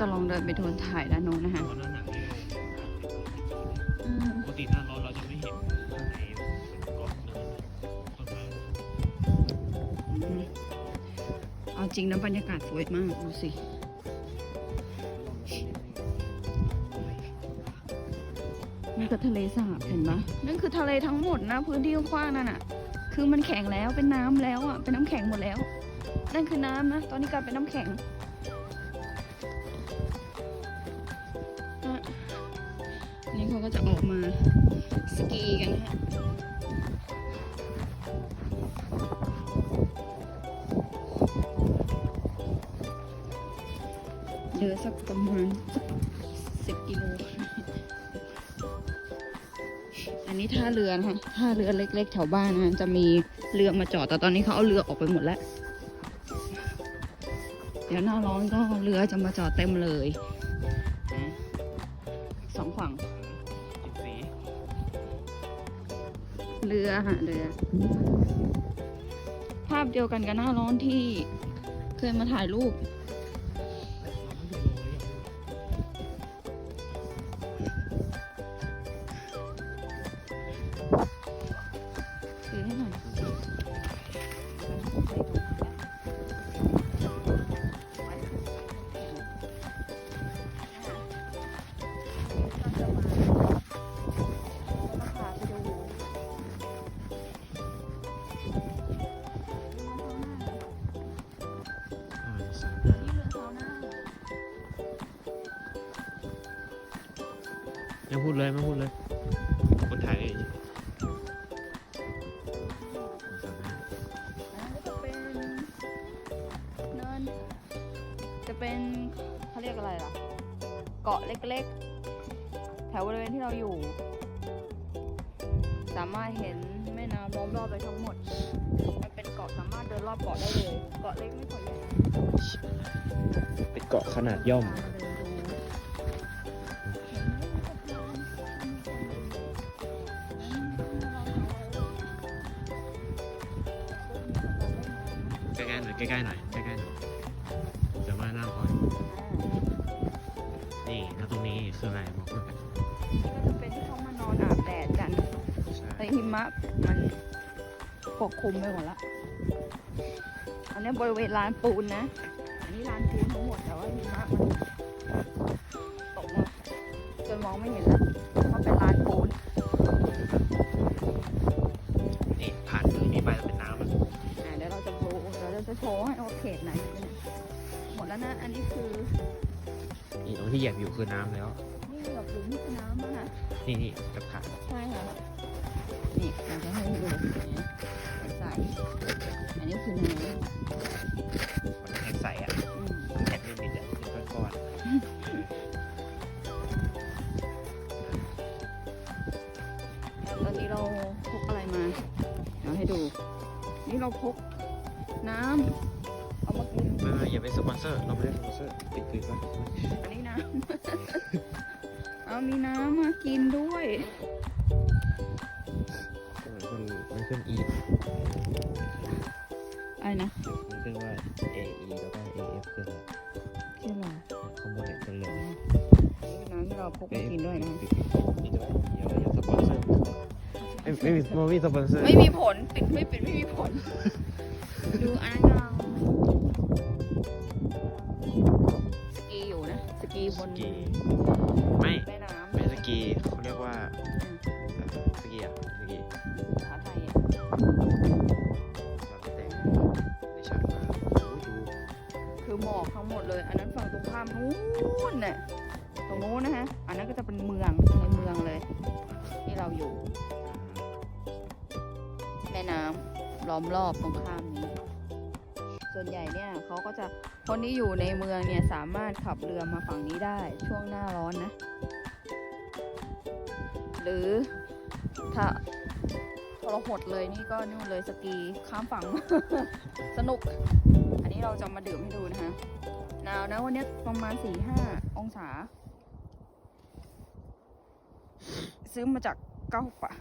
จะลองเดินไปโดนถ่ายด้านโน้นนะคะตอนนั้นหนักที่เราอืมปกติหน้าร้อนเราจะไม่เห็นข้างในเป็นเกาะเนินต้นไม้อืมเอาจริงนะบรรยากาศสวยมากดูสินี่ก็ทะเลสาบเห็นปะนั่นคือทะเลทั้งหมดนะ พื้นที่กว้างๆนั่นอะ คือมันแข็งแล้วเป็นน้ำแล้วอะเป็นน้ำแข็งหมดแล้ว นั่นคือน้ำนะ ตอนนี้กลายเป็นน้ำแข็ง ก็จะออกมาสกีกันนะฮะเดินสักประมาณสิบกิโล อันนี้ท่าเรือนะคะท่าเรือเล็ก ๆ แถวบ้านนะจะมีเรือมาจอดแต่ตอนนี้เขาเอาเรือออกไปหมดแล้ว เดี๋ยวหน้าร้อนก็เรือจะมาจอดเต็มเลยสองฝั่ง เรือฮะเรือ ภาพเดียวกันกับหน้าร้อนที่เคยมาถ่ายรูป ยังพูดเลยไม่พูดเลยคนถ่ายเองอันนี้จะเป็นเนินจะเป็นเขาเรียกอะไรล่ะ เกาะเล็กๆ แถวบริเวณที่เราอยู่ สามารถเห็นแม่น้ำล้อมรอบไปทั้งหมด มันเป็นเกาะสามารถเดินรอบเกาะได้เลย เกาะเล็กไม่เกาะใหญ่เป็นเกาะขนาดย่อม ใกล้ๆหน่อยใกล้ๆหน่อยใกล้ๆหน่อยเดี๋ยวมานั่งก่อนนี่แล้วตรงนี้คืออะไรบอกหน่อยก็จะเป็นที่เขามานอนอาบแดดกันใช่แต่หิมะมันปกคลุมไปหมดละ อันนี้บริเวณลานปูนนะ อันนี้ลานปูนทั้งหมดแต่ว่าหิมะมันตกมาจนมองไม่เห็นแล้ว ไหนเป็นไหนหมดแล้วนะ อันนี้คือนี่ตรงที่เหยียบอยู่คือน้ำแล้ว นี่แบบหลุมนี่คือน้ำนะคะนี่นี่กับขาใช่ค่ะ นี่เราจะให้ดูใส่อันนี้คือน้ำมันแข็งใสอะอืมแข็งนิดๆอะเป็นก้อนตอนนี้เราพกอะไรมาเดี๋ยวให้ดู นี่เราพกน้ำ เอามากินๆไม่ไม่อย่าไปสปอนเซอร์ เราไม่ได้สปอนเซอร์ปิดปิดไว้อันนี้น้ำ เอามีน้ำมากินด้วยมันขึ้นมันขึ้น E อะไรนะมันขึ้นว่า A E แล้วก็ A F คืออะไรชื่ออะไรข้างบนเนี่ยเป็นเหลืองนี่คือน้ำที่เราพกมากินด้วยนะปิดปิดปิดด้วยเดี๋ยวอย่าสปอนเซอร์ไม่ไม่มีไม่มีสปอนเซอร์ ไม่มีผล ปิดไม่ปิดไม่มีผล ดูอันนั้น นะสกีบสนกีไม่แม่น้ำไม่สกีเขาเรียกว่าเอ่อสกีอะสกีภาษาไทยอะเราแต่งไม่ชัดมากโอ้ดูคือหมอกทั้งหมดเลย อันนั้นฝั่งตรงข้ามนู้นน่ะตรงนู้นนะฮะ อันนั้นก็จะเป็นเมืองในเมืองเลยที่เราอยู่ แม่น้ำล้อมรอบตรงข้ามนี้ ส่วนใหญ่เนี่ยเขาก็จะคนที่อยู่ในเมืองเนี่ยสามารถขับเรือมาฝั่งนี้ได้ช่วงหน้าร้อนนะ หรือถ้าทรหดเลยนี่ก็นู่นเลยสกีข้ามฝั่ง สนุก อันนี้เราจะมาดื่มให้ดูนะคะหนาวนะวันนี้ประมาณสี่ห้าองศา ซื้อมาจากเก้าปะ